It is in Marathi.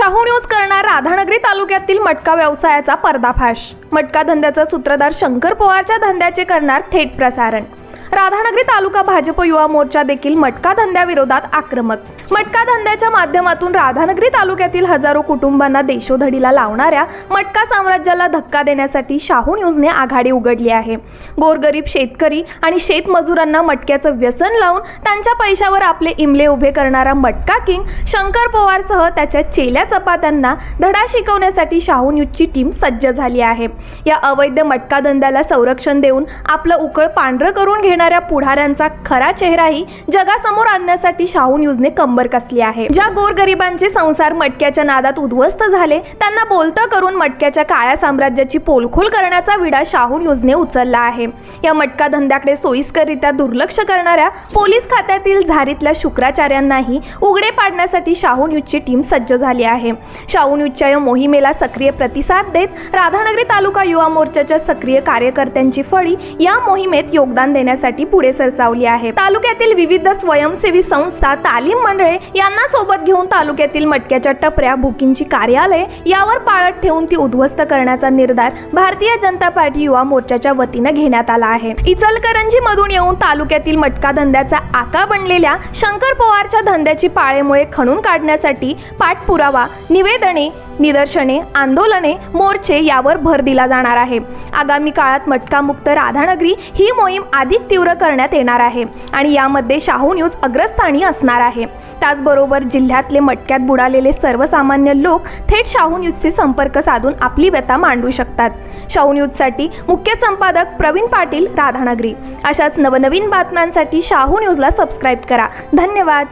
शाहू न्यूज करणार राधानगरी तालुक्यातील मटका व्यवसायाचा पर्दाफाश. मटका धंद्याचा सूत्रधार शंकर पवारच्या धंद्याचे करणार थेट प्रसारण. राधानगरी तालुका भाजप युवा मोर्चा देखील मटका धंद्याविरोधात आक्रमक. मटका धंद्याच्या माध्यमातून राधानगरी तालुक्यातील हजारो कुटुंबांना देशोधडीला लावणाऱ्या मटका साम्राज्याला धक्का देण्यासाठी शाहू न्यूजने आघाडी उघडली आहे. गोरगरीब शेतकरी आणि शेतमजुरांना मटक्याचं व्यसन लावून त्यांच्या पैशावर आपले इमले उभे करणारा मटका किंग शंकर पवारसह त्याच्या चेल्या चपात्यांना धडा शिकवण्यासाठी शाहू न्यूजची टीम सज्ज झाली आहे. या अवैध मटका धंद्याला संरक्षण देऊन आपलं उकळ पांढरं करून घेणाऱ्या पुढाऱ्यांचा खरा चेहराही जगासमोर आणण्यासाठी शाहू न्यूजने कंबर कसली आहे. ज्या गोरगरिबांचे संसार मटक्याच्या नादात उद्ध्वस्त झाले त्यांना बोलतं करून मटक्याच्या काळ्या साम्राज्याची पोलखोल करण्याचा विडा शाहू न्यूजने उचलला आहे. या मटका धंद्याकडे सोयीस्कररित्या दुर्लक्ष करणाऱ्या पोलीस खात्यातील झारीतल्या शुक्राचार्यांनाही उघडे पाडण्यासाठी शाहू न्यूजची टीम सज्ज झाली आहे. शाहू न्यूजच्या या मोहिमेला सक्रिय प्रतिसाद देत राधानगरी तालुका युवा मोर्चाच्या सक्रिय कार्यकर्त्यांची फळी या मोहिमेत योगदान देण्यासाठी पुढे सरसावली आहे. तालुक्यातील विविध स्वयंसेवी संस्था तालीम मंडळे यांना सोबत घेऊन तालुक्यातील मटक्याच्या टपऱ्या बुकिंगची कार्यालय यावर पाळत ठेवून ती उद्ध्वस्त करण्याचा निर्धार भारतीय जनता पार्टी युवा मोर्चाच्या वतीनं घेण्यात आला आहे. इचलकरंजी मधून येऊन तालुक्यातील मटका धंद्याचा आका बनलेल्या शंकर पवारच्या धंद्याची पाळेमुळे खणून काढण्यासाठी पाठपुरावा निवेदने निदर्शने आंदोलने मोर्चे यावर भर दिला जाणार आहे. आगामी काळात मटकामुक्त राधानगरी ही मोहीम अधिक तीव्र करण्यात येणार आहे आणि यामध्ये शाहू न्यूज अग्रस्थानी असणार आहे. त्याचबरोबर जिल्ह्यातले मटक्यात बुडालेले सर्वसामान्य लोक थेट शाहू न्यूजचे संपर्क साधून आपली व्यथा मांडू शकतात. शाहू न्यूजसाठी मुख्य संपादक प्रवीण पाटील राधानगरी. अशाच नवनवीन बातम्यांसाठी शाहू न्यूजला सबस्क्राईब करा. धन्यवाद.